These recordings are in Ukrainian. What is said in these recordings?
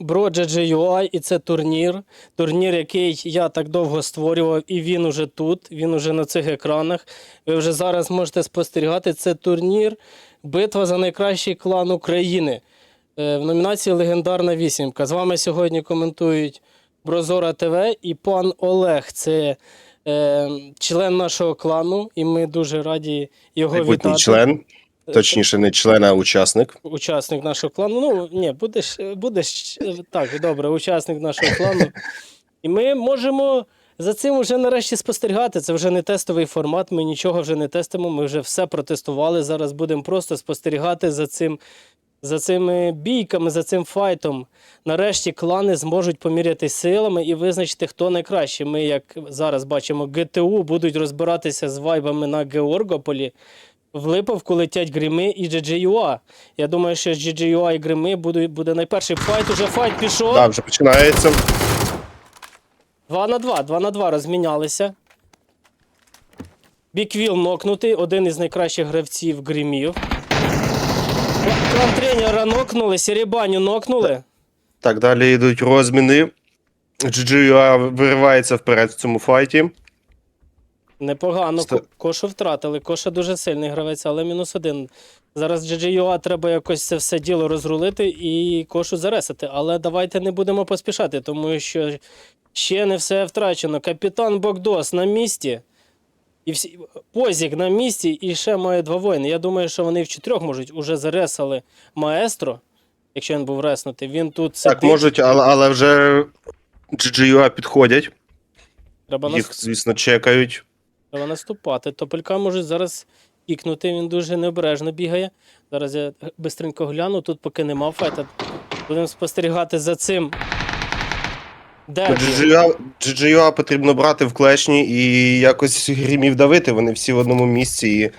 GGUI, і це турнір. Турнір, який я так довго створював, і він уже тут, він уже на цих екранах. Ви вже зараз можете спостерігати. Це турнір Битва за найкращий клан України. Е, В номінації Легендарна вісімка. З вами сьогодні коментують Брозора ТВ і пан Олег. Це е, член нашого клану, і ми дуже раді його Майбутній вітати. член, точніше, не член, а учасник. учасник нашого клану. Ну, ні, будеш, будеш так, добре, учасник нашого клану. І ми можемо за цим вже нарешті спостерігати. Це вже не тестовий формат, ми нічого вже не тестимо, ми вже все протестували. Зараз будемо просто спостерігати за цим. За цими бійками, за цим файтом, нарешті клани зможуть поміряти силами і визначити, хто найкращий. Ми, як зараз бачимо, ГТУ будуть розбиратися з вайбами на Георгополі. В Липовку летять грими і GGUA. Я думаю, що GGUA і грими буде, буде найперший файт. Уже файт пішов. Так, вже починається. 2 на 2, 2 на 2 розмінялися. Біквіл нокнутий, один із найкращих гравців гримів. Клан тренера нокнули, Серебаню нокнули. Так, далі йдуть розміни. GGUA виривається вперед в цьому файті. Непогано. Ко- Кошу втратили. Коша дуже сильний гравець, але мінус один. Зараз GGUA треба якось це все діло розрулити і кошу заресити. Але давайте не будемо поспішати, тому що ще не все втрачено. Капітан Богдос на місці. І всі... Позік на місці і ще має два воїни. Я думаю, що вони в чотирьох можуть уже заресали маестро, якщо він був реснутий. Він тут сидить. Так, можуть, але, але вже GGUA підходять. Треба. Їх, звісно, чекають. Треба наступати. Топелька може зараз ікнути, він дуже необережно бігає. Зараз я бистренько гляну, тут поки нема файта. Будемо спостерігати за цим. Де? GGUA, потрібно брати в клешні і якось грімів давити. Вони всі в одному місці. І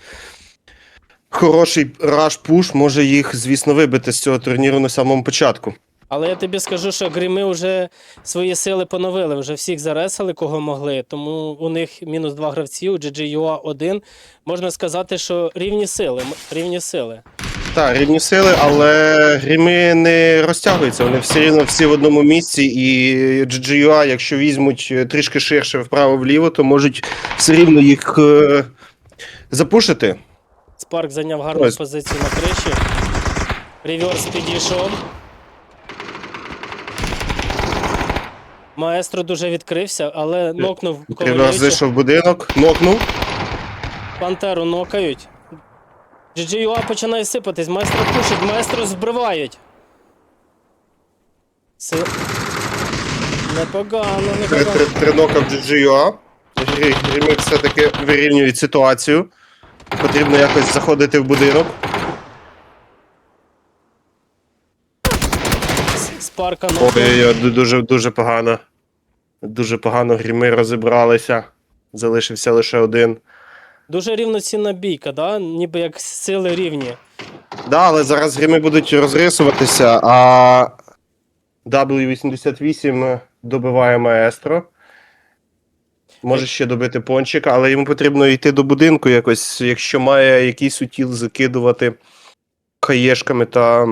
хороший раш-пуш може їх, звісно, вибити з цього турніру на самому початку. Але я тобі скажу, що грими вже свої сили поновили, вже всіх заресали, кого могли. Тому у них мінус два гравці, у GGUA один. Можна сказати, що рівні сили. Рівні сили. Так, рівні сили, але гріми не розтягуються. Вони все рівно всі в одному місці, і GGUA, якщо візьмуть е, трішки ширше вправо-вліво, то можуть все рівно їх е, запушити. Спарк зайняв гарну Ось. позицію на криші. Реверс підійшов. Маестро дуже відкрився, але нокнув Реверс Ковалевича. зайшов в будинок, нокнув. Пантеру нокають. GGUA починає сипатись, маестро пушить, маестро збривають. Си... Непогано, Три, непогано. три, три нока в GGUA. Грі- Гріми все-таки вирівнюють ситуацію. Потрібно якось заходити в будинок. Спарка нокнув. Ой-ой-ой, дуже, дуже погано. Дуже погано гріми розібралися. Залишився лише один. Дуже рівноцінна бійка, да? ніби як сили рівні. Да, але зараз грими будуть розрисуватися, а W88 добиває маестро. Може ще добити пончика, але йому потрібно йти до будинку якось, якщо має якийсь утіл закидувати хаєшками та,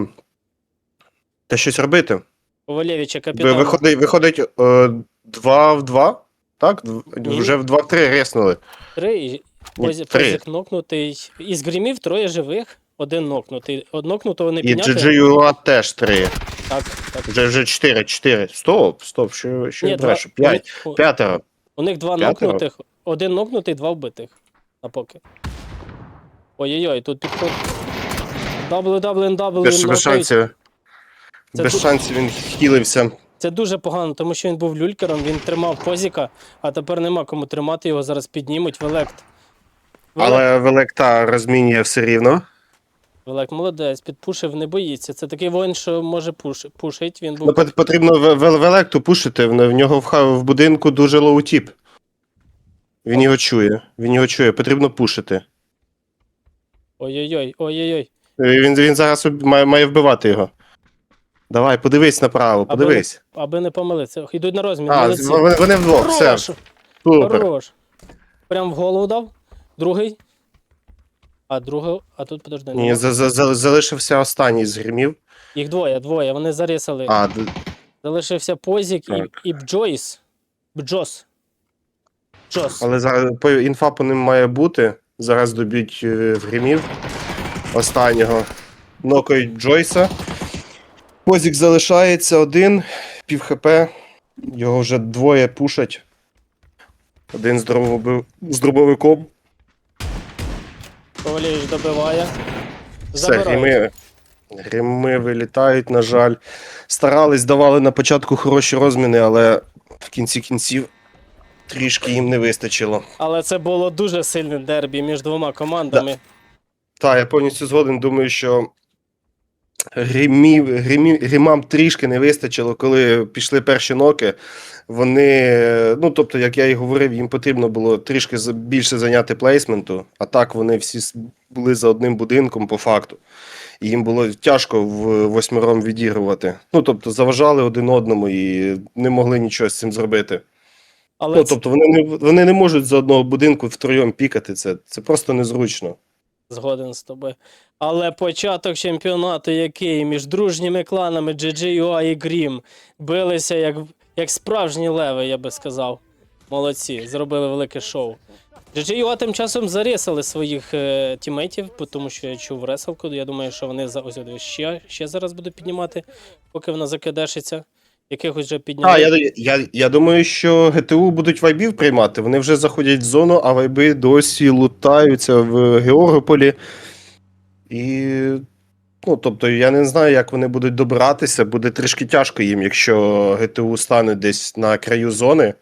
та щось робити. Ковалєвича Ви- капітан. Виходить, виходить е, 2 в 2? Так? Дв- Ні. Вже в 2 в 3 реснули. Три. і Ні, Позі- три. Позік нокнутий. Із гримів троє живих, один нокнутий. Од нокнутого не І підняти. GGUA теж 3. Так, так. Вже вже 4, 4. Стоп, стоп, що, що я брешу? 5. у, у, П'ятеро. у них два П'ятеро? нокнутих, один нокнутий, два вбитих. А поки. Ой-ой-ой, тут підход. WWW Без, нокають. шансів. Це без тут- шансів він хілився. Це дуже погано, тому що він був люлькером, він тримав позіка, а тепер нема кому тримати його, зараз піднімуть Велект. Велект, Але Велекта розмінює все рівно. Велект молодець, підпушив, не боїться. Це такий воїн, що може пуш... пушить. Він був Ну, пот- потрібно Ве- Ве- Велекту пушити. В в нього в, ха- в будинку дуже лоутіп. Він його чує. Він його чує, потрібно пушити. Ой-ой-ой, ой-ой-ой. Е, Він, він зараз має, має вбивати його. Давай, подивись направо, Аби, подивись. аби не помилитися. Йдуть на розмін. А, молодці. вони, вони вдвох, все. Хорош, Супер. хорош. Прям в голову дав. Другий. А другий, а тут подожди. Ні, за, за, за, залишився останній з гримів. Їх двоє, двоє, вони зарісали. А, д- Залишився Позік і, і Бджойс. Бджос. Джос. Але зараз по інфа по ним має бути. Зараз доб'ють е, в гримів останнього. Нокають Джойса. Позік залишається один, пів хп. Його вже двоє пушать. Один з, дробови- з дробовиком. Ковалєвич добиває. Все, грими, грими вилітають, на жаль. Старались, давали на початку хороші розміни, але в кінці кінців трішки їм не вистачило. Але це було дуже сильне дербі між двома командами. Так, я повністю згоден. Думаю, що гримів, гримів, гримам трішки не вистачило, коли пішли перші ноки. Вони, ну тобто, як я і говорив, їм потрібно було трішки більше зайняти плейсменту, а так вони всі були за одним будинком по факту. І їм було тяжко в восьмером відігрувати. Ну, тобто, заважали один одному і не могли нічого з цим зробити. Але Ну, тобто, вони не, вони не можуть з одного будинку втроєм пікати. Це, це просто незручно. згоден з тобою. Але початок чемпіонату, який між дружніми кланами GGUA і Grim билися як, як справжні леви, я би сказав. Молодці, зробили велике шоу. GGUA тим часом зарісали своїх е, тімейтів, тому що я чув реселку. Я думаю, що вони за ось ще, ще зараз будуть піднімати, поки вона закидешиться. Якихось вже підняли. А, я, я, я думаю, що ГТУ будуть вайбів приймати. Вони вже заходять в зону, а вайби досі лутаються в Георгополі. І. Ну, тобто, я не знаю, як вони будуть добиратися. Буде трішки тяжко їм, якщо ГТУ стане десь на краю зони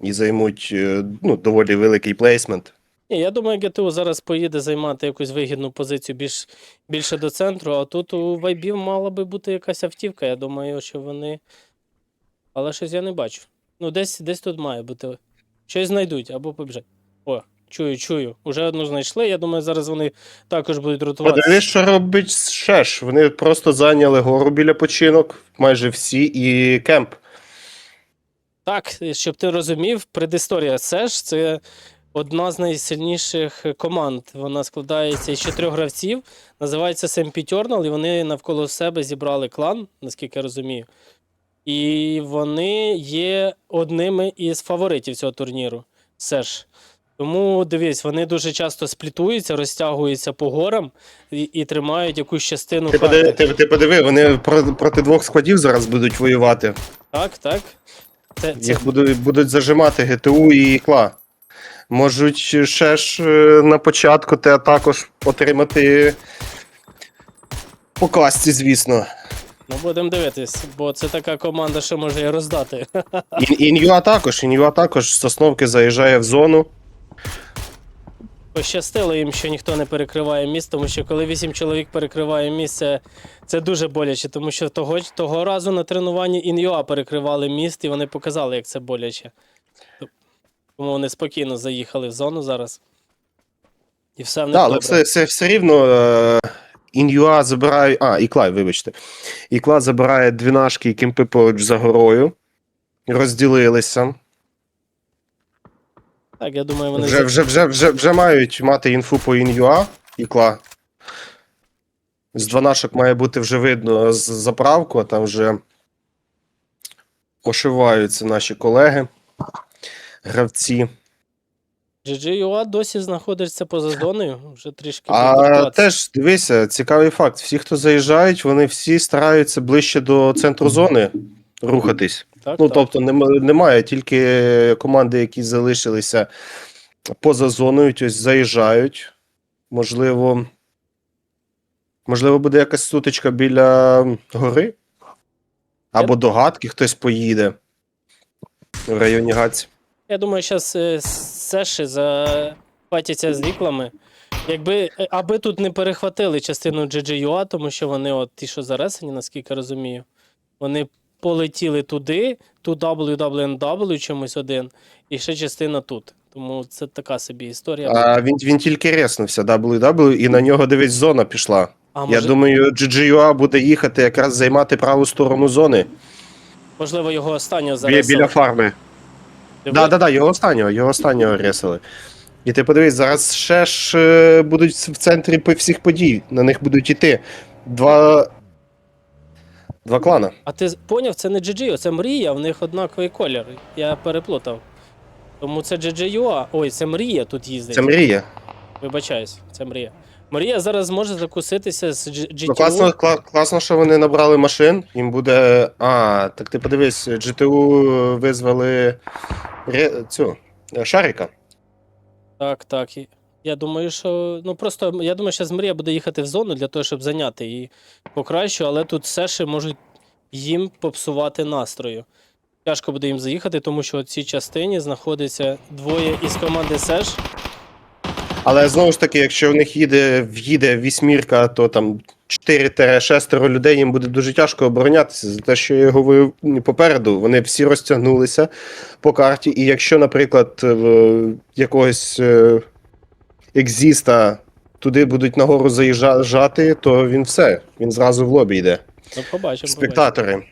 і займуть е, ну, доволі великий плейсмент. Ні, я думаю, ГТУ зараз поїде займати якусь вигідну позицію більш, більше до центру, а тут у вайбів мала би бути якась автівка. Я думаю, що вони. Але щось я не бачу. Ну, десь, десь тут має бути. Щось знайдуть або побіжать. О, чую, чую. Уже одну знайшли. Я думаю, зараз вони також будуть ротувати. Подивись, що робить Шеш. Вони просто зайняли гору біля починок, майже всі, і кемп. Так, щоб ти розумів, предісторія Сеш це одна з найсильніших команд. Вона складається із чотирьох гравців, називається Семпітьорнал, і вони навколо себе зібрали клан, наскільки я розумію. І вони є одними із фаворитів цього турніру. Сеш. Тому дивись, вони дуже часто сплітуються, розтягуються по горам і, і тримають якусь частину Ти подиви, ти, ти подиви, вони про- проти двох складів зараз будуть воювати. Так, так. Це, це Їх будуть, будуть зажимати ГТУ і Кла. Можуть ще ж е, на початку те також отримати по касті, звісно. Ну, будемо дивитись, бо це така команда, що може і роздати. І- Ін'юа також. Ін'юа також з Сосновки заїжджає в зону. Пощастило їм, що ніхто не перекриває міст, тому що коли вісім чоловік перекриває міст, це, дуже боляче, тому що того, того разу на тренуванні Ін'юа перекривали міст, і вони показали, як це боляче. Тому вони спокійно заїхали в зону зараз. І все в них Да, але все, все, все рівно е, Ін'юа забирає. А, Іклай, вибачте. Ікла забирає двінашки і кемпи поруч за горою. Розділилися. Так, я думаю, вони Вже, вже, вже, вже, вже мають мати інфу по ін'юа ікла. З дванашок має бути вже видно з заправку, а там вже ошиваються наші колеги, гравці. GGUA досі знаходиться поза зоною, вже трішки А теж дивися, цікавий факт: всі, хто заїжджають, вони всі стараються ближче до центру зони рухатись. Так, Ну, так. тобто немає тільки команди, які залишилися поза зоною, тобто заїжджають. Можливо, можливо, буде якась сутичка біля гори. Або до гадки хтось поїде в районі Гаці. Я думаю, зараз Сеші запатяться з ліклами. Якби, е, аби тут не перехватили частину GGUA, тому що вони, от ті, що заресені, наскільки розумію, вони полетіли туди, тут WWNW чомусь один, і ще частина тут. Тому це така собі історія. А він, він тільки реснувся WW, і на нього дивись зона пішла. А Я може, думаю, GGUA буде їхати якраз займати праву сторону зони можливо, його останнього зараз. біля фарми. Так, так, так, його останнього, його останнього ресили. І ти подивись, зараз ще ж е, будуть в центрі всіх подій. На них будуть іти. Два. Два клана. А ти поняв, це не GGO, це мрія, в них однаковий колір. Я переплутав. Тому це GGUA. Ой, це мрія тут їздить. Це мрія. Вибачаюсь, це мрія. Мрія зараз зможе закуситися з GTU. Ну, класно, кла- класно, що вони набрали машин. Їм буде. А, так ти подивись, GTU визвали ре... цю е, Шаріка. Так, так. І Я думаю, що. Ну просто я думаю, що мрія буде їхати в зону для того, щоб зайняти її покращу, але тут ще можуть їм попсувати настрою. Тяжко буде їм заїхати, тому що в цій частині знаходиться двоє із команди Сеш. Але знову ж таки, якщо в них їде, в'їде вісьмірка, то там 4-6 людей їм буде дуже тяжко оборонятися за те, що я говорив попереду. Вони всі розтягнулися по карті. І якщо, наприклад, в якогось е, екзіста туди будуть нагору заїжджати, то він все. Він зразу в лобі йде. Ну, побачимо. Спектатори.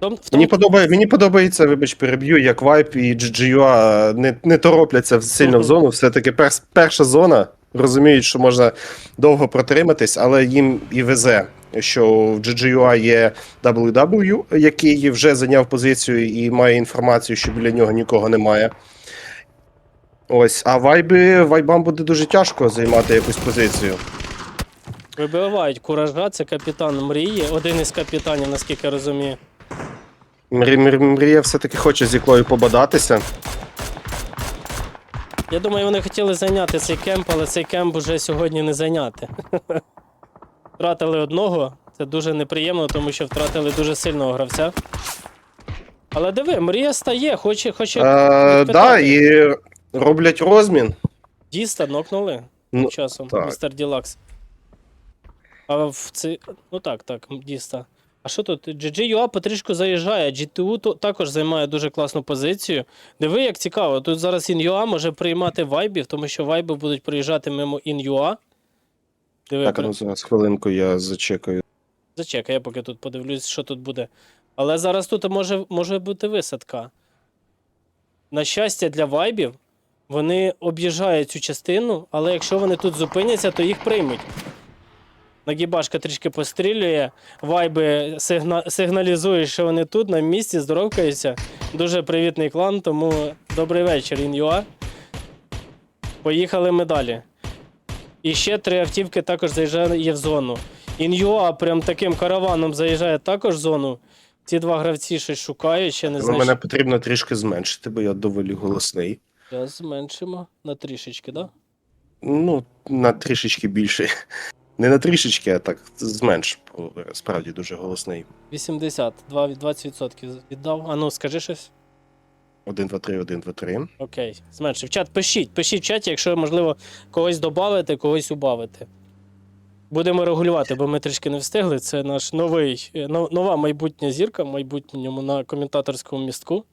Том- в Мені, подобає, мені подобається, вибач, переб'ю, як Vibe і GGUA не, не торопляться сильно в зону. Все-таки перс, перша зона. Розуміють, що можна довго протриматись, але їм і везе, що в GGUA є WW, який вже зайняв позицію і має інформацію, що біля нього нікого немає. Ось, а вайби, вайбам буде дуже тяжко займати якусь позицію. Вибивають куража, це капітан мрії, один із капітанів, наскільки я розумію. Мрі- мрі- Мрія все-таки хоче з іклою побадатися. Я думаю, вони хотіли зайняти цей кемп, але цей кемп уже сьогодні не зайняти. Втратили одного. Це дуже неприємно, тому що втратили дуже сильного гравця. Але диви, мрія стає, хоче, хоче. Е, да, і роблять розмін. Діста нокнули Ну, часом, так. містер Ділакс. А в це. Ну так, так, Діста. А що тут? GGUA потрішку заїжджає. GTU то- також займає дуже класну позицію. Диви, як цікаво. Тут зараз InUA може приймати вайбів, тому що вайби будуть проїжджати мимо InUA. Диви, Так, при- ну зараз хвилинку я зачекаю. Зачекай, я поки тут подивлюсь, що тут буде. Але зараз тут може, може бути висадка. На щастя, для вайбів, вони об'їжджають цю частину, але якщо вони тут зупиняться, то їх приймуть. Нагібашка трішки пострілює, вайби сигна... сигналізують, що вони тут, на місці, здоровкаються. Дуже привітний клан, тому добрий вечір, Ін'юа. Поїхали ми далі. І ще три автівки також заїжджає в зону. Ін'юа прям таким караваном заїжджає також в зону. Ці два гравці щось шукають, ще не Ну, знаю. мене потрібно трішки зменшити, бо я доволі голосний. Зараз зменшимо на трішечки, так? Да? Ну, на трішечки більше. Не на трішечки, а так зменш, справді дуже голосний. 80, два- 20% віддав. А ну скажи щось. 1, 2, 3, 1, 2, 3. Окей, зменшив. Чат, пишіть, пишіть в чаті, якщо можливо когось додати, когось убавити. Будемо регулювати, бо ми трішки не встигли. Це наш новий, е, нова майбутня зірка в майбутньому на коментаторському містку.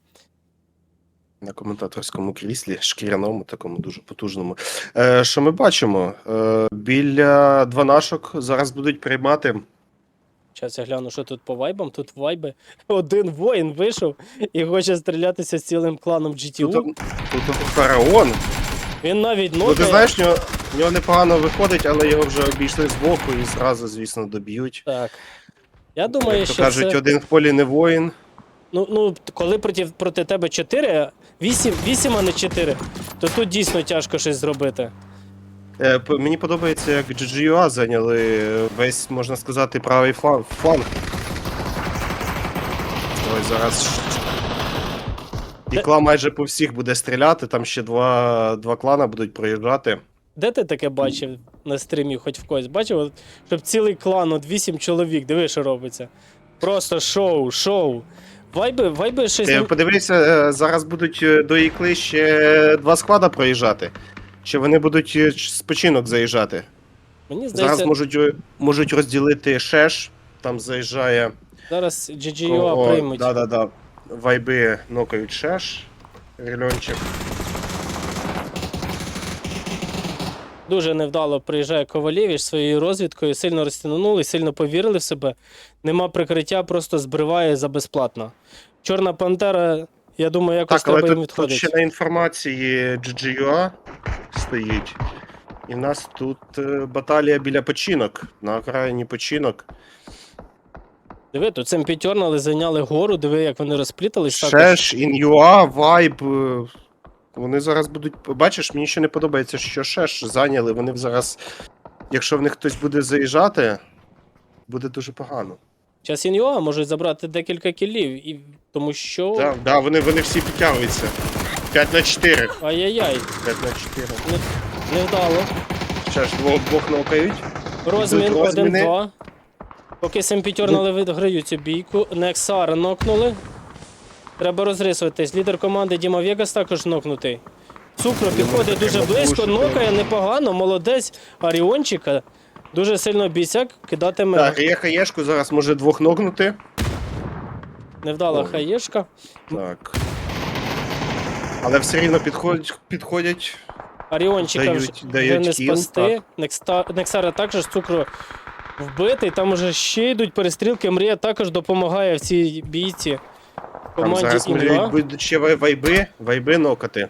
На коментаторському кріслі, шкіряному, такому дуже потужному. Е, що ми бачимо? Е, біля дванашок зараз будуть приймати. Зараз я гляну, що тут по вайбам. Тут вайби. Один воїн вийшов і хоче стрілятися з цілим кланом GTU. Тут, тут фараон. Він навіть Ну, ти знаєш, в нього, в нього непогано виходить, але його вже обійшли збоку і зразу, звісно, доб'ють. Так. Я думаю, Як що кажуть, це... один в полі не воїн. Ну, ну, коли проти, проти тебе 4, 8, 8, а не 4, то тут дійсно тяжко щось зробити. Е, п- Мені подобається, як GGUA зайняли весь, можна сказати, правий фланг. фланг. Ось зараз. Ікла майже по всіх буде стріляти, там ще два, два клана будуть проїжджати. Де ти таке бачив на стрімі, хоч в когось? Бачив, От, щоб цілий клан, от 8 чоловік, диви, що робиться. Просто шоу, шоу. Вайби, вайби щось. Ти ну, подивися, е, зараз будуть е, до Ікли ще два склада проїжджати. Чи вони будуть е, спочинок заїжджати? Мені Зараз можуть, е, можуть розділити шеш, там заїжджає. зараз GGUA приймуть. Да, да, да. Вайби нокають шеш. Рельончик. Дуже невдало приїжджає Ковалєвич своєю розвідкою, сильно розтягнули, сильно повірили в себе. Нема прикриття, просто збриває за безплатно. Чорна пантера, я думаю, якось Так, треба їм тут, тут відходити. ще на інформації GGUA стоїть. І в нас тут е, баталія біля починок. На окраїні починок. Диви, тут цим п'ятернали, зайняли гору, диви, як вони розплітались. також. Шеш, Ін'юа, Вайб. Вони зараз будуть. Бачиш, мені ще не подобається, що Шеш зайняли. Вони зараз. Якщо в них хтось буде заїжджати, буде дуже погано. Час Іньюа можуть забрати декілька кілів, і... тому що. Так, да, вони, вони всі підтягуються. 5 на 4. Ай-яй-яй, 5 на 4. не, невдало. Шеш, двох, двох нокають. Розмін 1-2. Поки сим п'ятернали виграють цю бійку. Нексара нокнули. Треба розрисуватись. Лідер команди Діма Вегас також нокнутий. Цукро підходить дуже близько, нокає непогано, молодець Аріончика. Дуже сильно бійцяк, кидатиме Так, є хаєшку, зараз може двох нокнути. невдала О. хаєшка. Так. Але все рівно підходять, підходять. Аріончика Дають- вже, дають не кіл, спасти. Некста... Нексара також цукру вбитий. Там уже ще йдуть перестрілки. Мрія також допомагає в цій бійці. Там Команді зараз будуть ще вай- вайби, вайби нокати.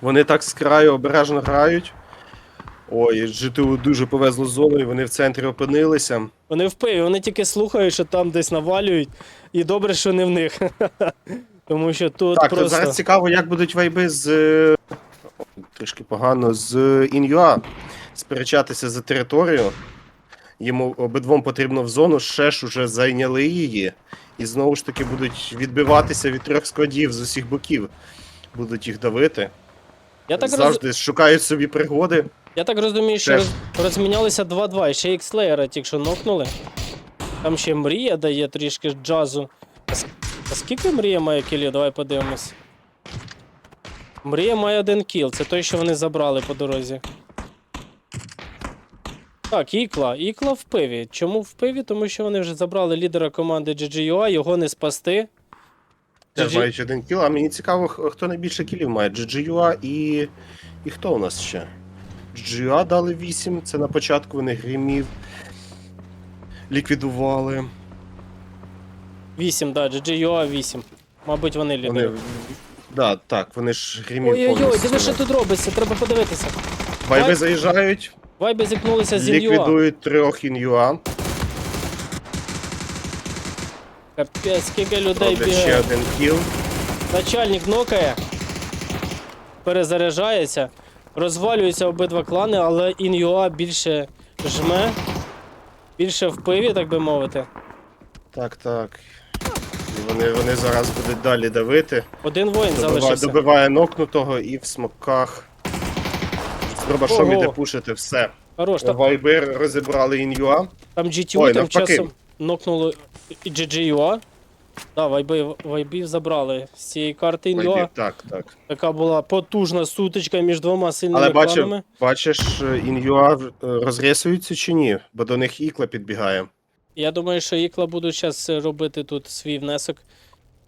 Вони так з краю обережно грають. Ой, ЖТУ дуже повезло з зоною, вони в центрі опинилися. Вони впиві, вони тільки слухають, що там десь навалюють, і добре, що не в них. Тому що тут так, то просто. зараз цікаво, як будуть вайби з. е, Трішки погано з Ін'юа сперечатися за територію. Йому обидвом потрібно в зону, Шеш уже зайняли її. І знову ж таки будуть відбиватися від трьох складів з усіх боків. Будуть їх давити. Я так, роз... Завжди шукають собі пригоди. Я так розумію, що роз... розмінялися 2-2, і ще Ікслеєра тільки що нокнули. Там ще мрія дає трішки джазу. А, с- а скільки мрія має кілів? Давай подивимось. Мрія має один кіл, це той, що вони забрали по дорозі. Так, Ікла. Ікла в пиві. Чому в пиві? Тому що вони вже забрали лідера команди GGUA, його не спасти. Теж мають один кіл, а мені цікаво, хто найбільше кілів має. GGUA і. І хто у нас ще? GGUA дали 8, це на початку вони гримів. Ліквідували. 8, да, GGUA 8. Мабуть, вони лідери. Вони. Да, так, вони ж гримів Ой-ой-ой, диви, що тут робиться, треба подивитися. Вайби заїжджають, Вайби зіткнулися з Ін'юа. ліквідують трьох ін'юа. Капець, скільки людей Роблять ще бігає. один кіл. Начальник нокає, перезаряджається, розвалюються обидва клани, але Ін'юа більше жме, більше в пиві, так би мовити. Так, так. І вони, вони зараз будуть далі давити. Один воїн Добиває, залишився. добиває нокнутого і в смоках. Дробашом Ого. іде пушити все. Хорош, там, Вайби розібрали ін'юа. там GTU Ой, тим навпаки. часом нокнуло GGUA. Так, вайби, вайбів забрали з цієї карти Ін'юа. Так, так. Така була потужна сутичка між двома сильними Але бачив, кланами. бачиш, ін'юа е, розрисуються чи ні? Бо до них ікла підбігає. Я думаю, що Ікла будуть зараз робити тут свій внесок.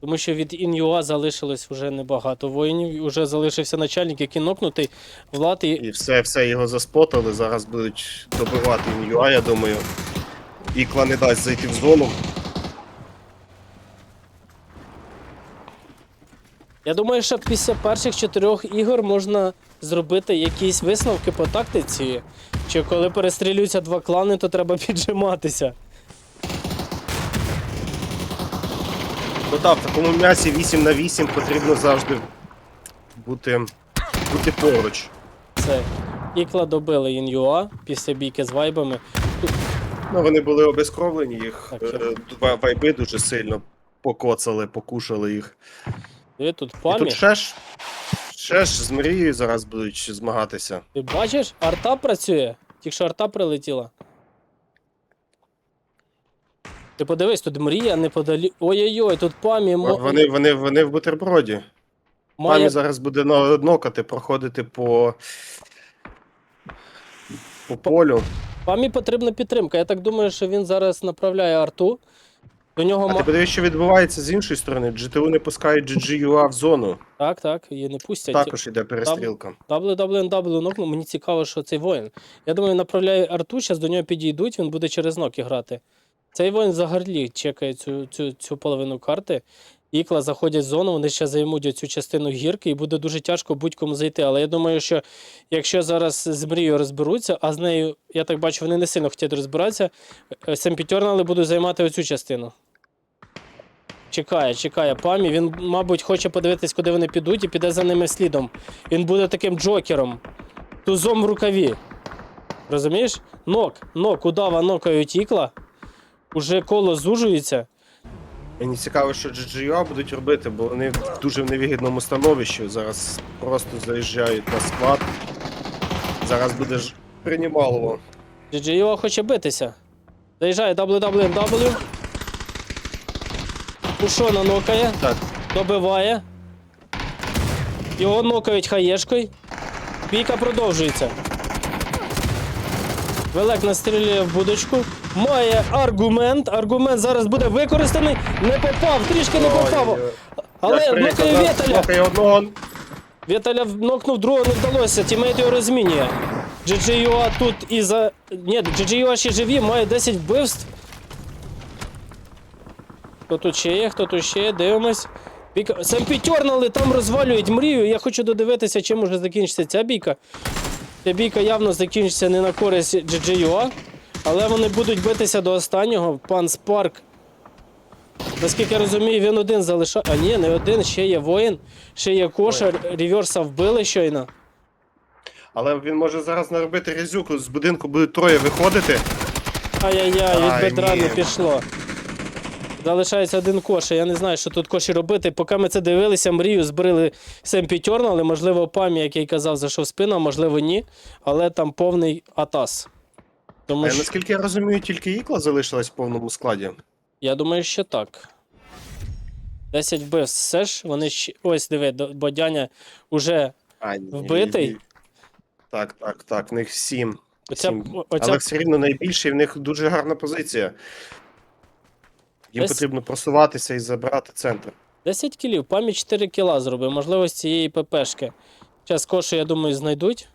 Тому що від Ін'юа залишилось вже небагато воїнів. Уже залишився начальник, який нокнутий. Влад і І все, все його заспотали. Зараз будуть добивати ін'юа, я думаю. Ікла не дасть зайти в зону. я думаю, що після перших чотирьох ігор можна зробити якісь висновки по тактиці. Чи коли перестрілюються два клани, то треба піджиматися. Ну так, в такому м'ясі 8 на 8 потрібно завжди бути, бути поруч. Це Ікла добили Ін'юа після бійки з вайбами. Ну, вони були обезкровлені, їх Так, е, два вайби дуже сильно покоцали, покушали їх. Диви тут І тут Шеш, Шеш з мрією зараз будуть змагатися. Ти бачиш, арта працює. Тільки що арта прилетіла. Ти подивись, тут мрія неподалік. Ой-ой-ой, тут памі мо... Вони, вони, вони в бутерброді. має... Памі зараз буде но- нокати, проходити по, по полю. памі потрібна підтримка. Я так думаю, що він зараз направляє арту. До нього А ма... ти подивись, що відбувається з іншої сторони. GTU не пускають GGUA в зону. Так, так, її не пустять. Також іде перестрілка. WWNW нокнув, мені цікаво, що цей воїн. Я думаю, направляє арту, зараз до нього підійдуть, він буде через ноки грати. Цей воїн взагалі чекає цю, цю, цю половину карти. Ікла заходять в зону, вони ще займуть оцю частину гірки, і буде дуже тяжко будь-кому зайти. Але я думаю, що якщо зараз з мрією розберуться, а з нею, я так бачу, вони не сильно хочуть розбиратися, Семпітьорнали будуть займати оцю частину. Чекає, чекає памі. Він, мабуть, хоче подивитись, куди вони підуть, і піде за ними слідом. Він буде таким джокером, тузом в рукаві. Розумієш? Нок, нок, удава нокають ікла. Уже коло зужується. Мені цікаво, що GGUA будуть робити, бо вони в дуже в невигідному становищі. Зараз просто заїжджають на склад. Зараз буде ж приймалово. GGO хоче битися. Заїжджає WWW. Пушона нокає, Так, добиває. Його нокають хаєшкою. Бійка продовжується. Велек настрілює в будочку. Має аргумент. Аргумент зараз буде використаний. Не попав, трішки не попав. Але нокає Вєталя. Віталя нокнув другого не вдалося, тімейт його розмінює. GGUA тут і за. Ні, GGUA ще живі, має 10 вбивств. Хто тут ще є, хто тут ще є, дивимось. Бійка... Сам підтьорнали, там розвалюють мрію. Я хочу додивитися, чим може закінчиться ця бійка. Ця бійка явно закінчиться не на користь GGUA, але вони будуть битися до останнього. Пан Спарк Наскільки я розумію, він один залишає. А ні, не один, ще є воїн, ще є коша, ріверса вбили щойно. Але він може зараз наробити резюку. З будинку будуть троє виходити. Ай-яй-яй, від Ай, бедра не пішло. Залишається один коша. Я не знаю, що тут коші робити. Поки ми це дивилися, мрію збрили Семпі Тьорна, але можливо пам'я, який казав, зайшов спину, а можливо ні. Але там повний атас. Тому що, наскільки я розумію, тільки ікла залишилась в повному складі. я думаю, що так. 10 вбивств. Все ж вони ще. Ось диви, до- Бодяня уже А, ні, Вбитий? ні. Так, так, так, в них сім. Оця, Сім. оця Але все рівно найбільше, і в них дуже гарна позиція. Їм Десь- потрібно просуватися і забрати центр. 10 кілів, пам'ять 4 кіла зробив, можливо, з цієї ППшки. Зараз кошу, я думаю, знайдуть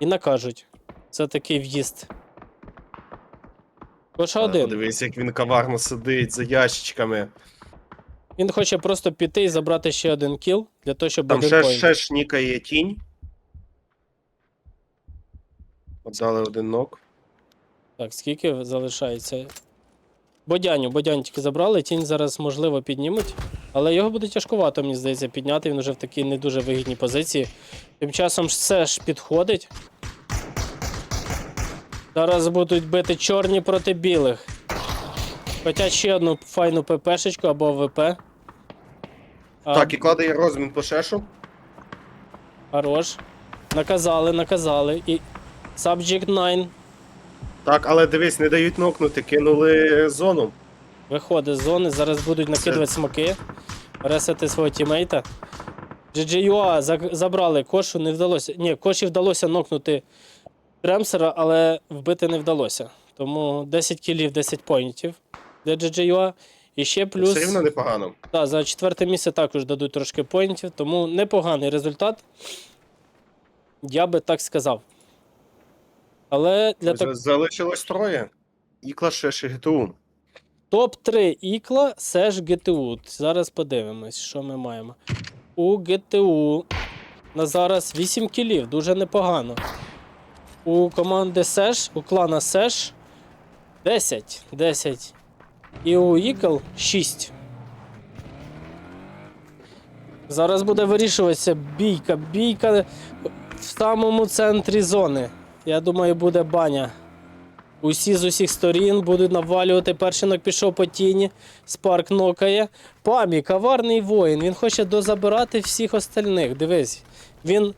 і накажуть. Це такий в'їзд. Коша один. Дивись, як він коварно сидить за ящичками. Він хоче просто піти і забрати ще один кіл для того, щоб Там один ще, поінт. ще ж нікає тінь. Отдали один нок. Так, скільки залишається? Бодяню, Бодяню тільки забрали, тінь зараз, можливо, піднімуть. Але його буде тяжкувато, мені здається, підняти. Він вже в такій не дуже вигідній позиції. Тим часом все ж підходить. Зараз будуть бити чорні проти білих. Хоча ще одну файну ППшечку або ВП. А, Так, і кладе розмін по шешу. Хорош. Наказали, наказали. І Subject 9 Так, але дивись, не дають нокнути, кинули зону. Виходить з зони, зараз будуть накидувати смоки, ресити свого тімейта. GGUA забрали кошу, не вдалося. Ні, коші вдалося нокнути Тремсера, але вбити не вдалося. Тому 10 кілів, 10 поінтів для GGUA. І ще плюс. Все рівно непогано. Да, за четверте місце також дадуть трошки поінтів, тому непоганий результат. Я би так сказав. Але для так... Залишилось троє. Ікла Шеш і ГТУ. Топ-3 ікла Сеш ГТУ. Зараз подивимось, що ми маємо. У ГТУ на зараз 8 кілів, дуже непогано. У команди Сеш, у клана Сеш 10. 10. І у Ікл 6. Зараз буде вирішуватися бійка. Бійка в самому центрі зони. Я думаю, буде баня. Усі з усіх сторін будуть навалювати. Перший нок пішов по тіні. Спарк нокає. Памі, коварний воїн. Він хоче дозабирати всіх остальних. Дивись, він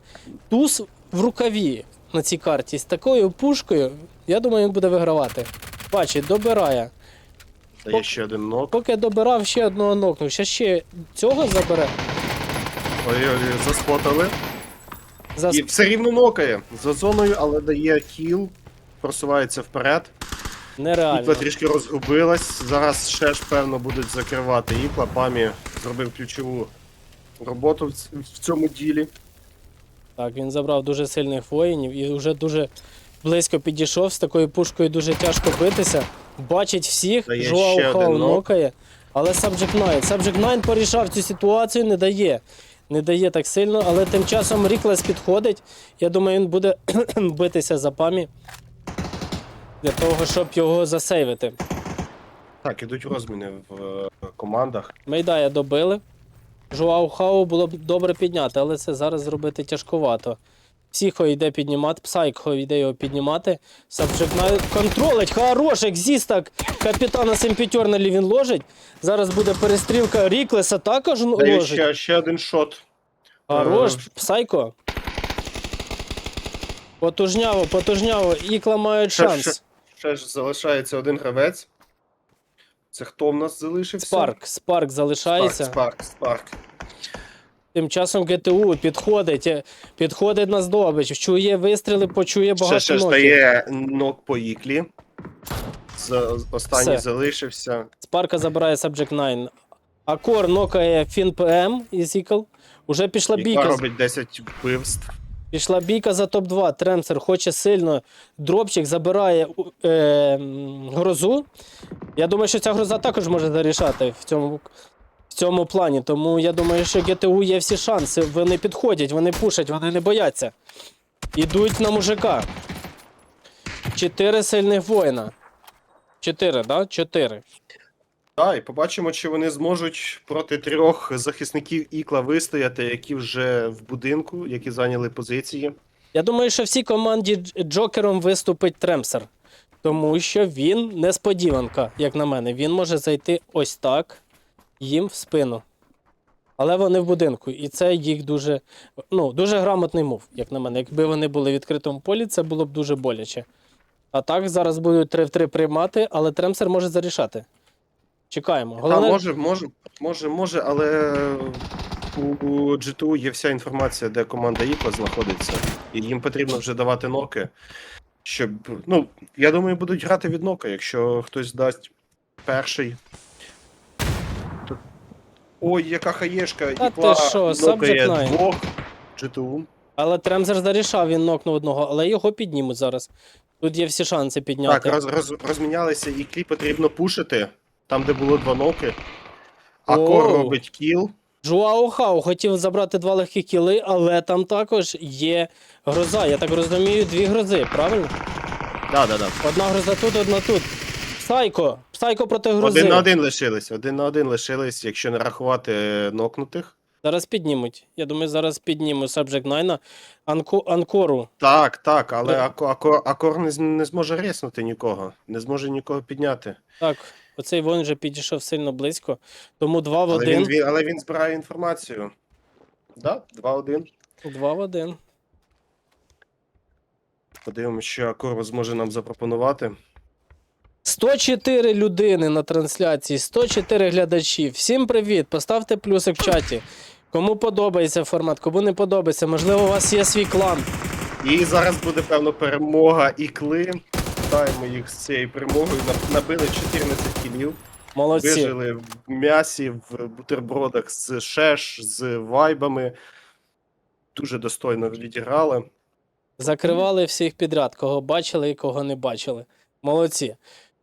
туз в рукаві на цій карті. З такою пушкою, я думаю, він буде вигравати. Бачить, добирає. Дає ще один нок. Поки добирав ще одного нокнув. Ще ще цього забере. Ой-ой, заспотали. За... І все рівно нокає. За зоною, але дає хіл. Просувається вперед. Нереально. Ікла трішки розгубилась. Зараз ще ж, певно, будуть закривати ікла. Памі зробив ключову роботу в цьому ділі. Так, він забрав дуже сильних воїнів і вже дуже близько підійшов. З такою пушкою дуже тяжко битися. Бачить всіх, Дає Жуау ще один нок. нокає. Але Subject 9. Subject 9 порішав цю ситуацію, не дає. Не дає так сильно, але тим часом Ріклес підходить. Я думаю, він буде битися за памі для того, щоб його засейвити. Так, ідуть розміни в е, командах. Мейдая добили. Жуау Хау було б добре підняти, але це зараз зробити тяжковато. Психо йде піднімати, Псайко йде його піднімати. Сабжек на контролить. Хорош, екзістак. Капітана Семпітьорнелі він ложить. Зараз буде перестрілка Ріклеса також ложить. ще, ще один шот. Хорош, Е, Псайко. Потужняво, потужняво. Ікла мають Ще- шанс. ще- Ще ж залишається один гравець. Це хто в нас залишився? Спарк, Спарк залишається. Спарк, Спарк. Тим часом ГТУ підходить, е, підходить на здобич, чує вистріли, почує багато Ще, ще ноків. нок по іклі. З, останній Все. залишився. Спарка забирає Subject 9. Акор нокає Фін ПМ із Ікл. Уже пішла Яка бійка. робить 10 вбивств. Пішла бійка за топ-2. Тремсер хоче сильно. Дропчик забирає е, грозу. Я думаю, що ця гроза також може зарішати в цьому, в цьому плані. Тому я думаю, що ГТУ є всі шанси. Вони підходять, вони пушать, вони не бояться. Ідуть на мужика. Чотири сильних воїна. Чотири, да? Чотири. Так, і побачимо, чи вони зможуть проти трьох захисників Ікла вистояти, які вже в будинку, які зайняли позиції. Я думаю, що всій команді дж- Джокером виступить Тремсер. Тому що він несподіванка, як на мене. Він може зайти ось так їм в спину. Але вони в будинку, і це їх дуже, ну, дуже грамотний мув, як на мене. Якби вони були в відкритому полі, це було б дуже боляче. А так зараз будуть 3 в 3 приймати, але Тремсер може зарішати. Чекаємо. Та, може, може, може, може, але у, у GTU є вся інформація, де команда Ікла знаходиться, і їм потрібно вже давати ноки. Щоб. Ну, я думаю, будуть грати від нока, якщо хтось дасть перший. Ой, яка хаєшка, Та Ікла ти що, нокає Subject Nine. двох GTU. але Тремсер зарішав, він нокнув одного, але його піднімуть зараз. Тут є всі шанси підняти. Так, роз, роз, розмінялися, і клі потрібно пушити, там, де було два ноки. Акор Оу. робить кіл. Жуао Хау хотів забрати два легкі кіли, але там також є гроза. Я так розумію, дві грози, правильно? Да, да, да. Одна гроза тут, одна тут. Псайко! Псайко проти грози. Один на один лишились. Один на один лишились, якщо не рахувати е, нокнутих. Зараз піднімуть. Я думаю, зараз піднімуть Subject 9 Анко... Анкору. Так, так, але Ну. Ако- Ако- Акор не, не зможе реснути нікого, не зможе нікого підняти. Так, оцей воїн вже підійшов сильно близько. Тому 2 в Але він, але він збирає інформацію. Да, 2-1. 2 в 1. Подивимося, що Акор зможе нам запропонувати. 104 людини на трансляції, 104 глядачі. Всім привіт! Поставте плюсик в чаті. Кому подобається формат, кому не подобається, можливо, у вас є свій клан. І зараз буде, певно, перемога Ікли. Вітаємо їх з цією перемогою. Набили 14 кілів. Молодці. Вижили в м'ясі, в бутербродах з шеш, з вайбами. Дуже достойно відіграли. Закривали всіх підряд, кого бачили і кого не бачили. Молодці.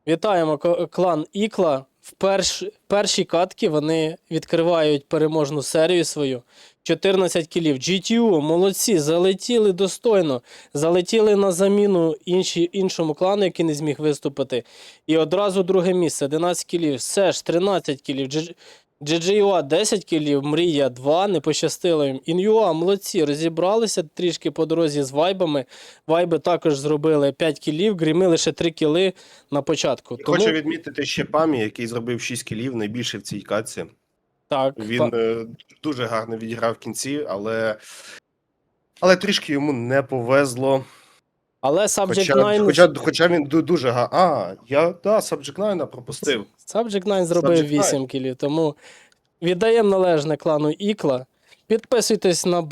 Вітаємо клан Ікла. В перш... першій катки вони відкривають переможну серію свою. 14 кілів. GTU, молодці, залетіли достойно. Залетіли на заміну інші, іншому клану, який не зміг виступити. І одразу друге місце. 11 кілів. все ж 13 кілів. GG GGUA 10 кілів, Мрія 2, не пощастило їм. Ін'юа, молодці, розібралися трішки по дорозі з вайбами. Вайби також зробили 5 кілів, гріми лише 3 кіли на початку. Тому Хочу відмітити ще Памі, який зробив 6 кілів, найбільше в цій катці. так, Він па- е, дуже гарно відіграв в кінці, але. Але трішки йому не повезло. Але Subject Хоча, 9, хоча, хоча він дуже гарно. А, я да, Subject 9 пропустив. Subject 9 зробив Subject 9. 8 кілів, тому віддаємо належне клану Ікла. Підписуйтесь на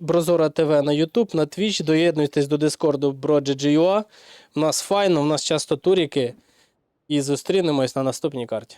Брозора ТВ на YouTube, на Twitch, доєднуйтесь до Дискорду BroGGUA. У нас файно, у нас часто туріки. І зустрінемось на наступній карті.